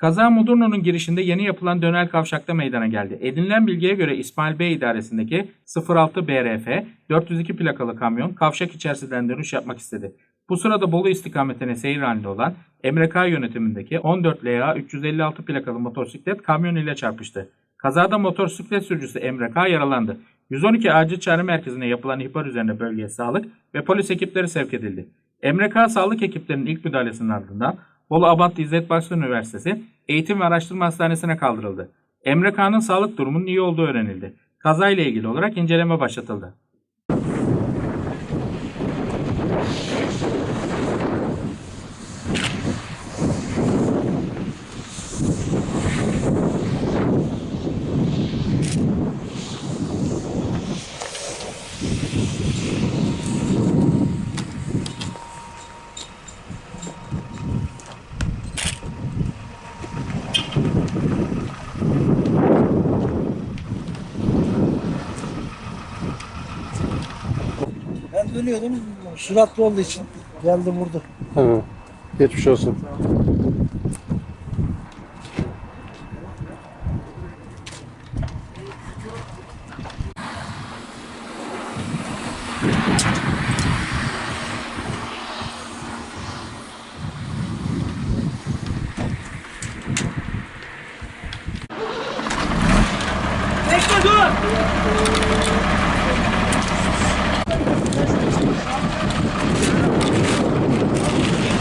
Kaza Mudurnu'nun girişinde yeni yapılan dönel kavşakta meydana geldi. Edinilen bilgiye göre İsmail Bey idaresindeki 06 BRF 402 plakalı kamyon kavşak içerisinden dönüş yapmak istedi. Bu sırada Bolu istikametine seyir halinde olan Emre K yönetimindeki 14 LA 356 plakalı motosiklet kamyon ile çarpıştı. Kazada motosiklet sürücüsü Emre K yaralandı. 112 acil çağrı merkezine yapılan ihbar üzerine bölgeye sağlık ve polis ekipleri sevk edildi. Emre K sağlık ekiplerinin ilk müdahalesinin ardından Bolu Abant İzzet Başlı Üniversitesi Eğitim ve Araştırma Hastanesi'ne kaldırıldı. Emre K'nın sağlık durumunun iyi olduğu öğrenildi. Kazayla ilgili olarak inceleme başlatıldı. Dönüyordum, süratli olduğu için geldi vurdu. Hı. Geçmiş olsun.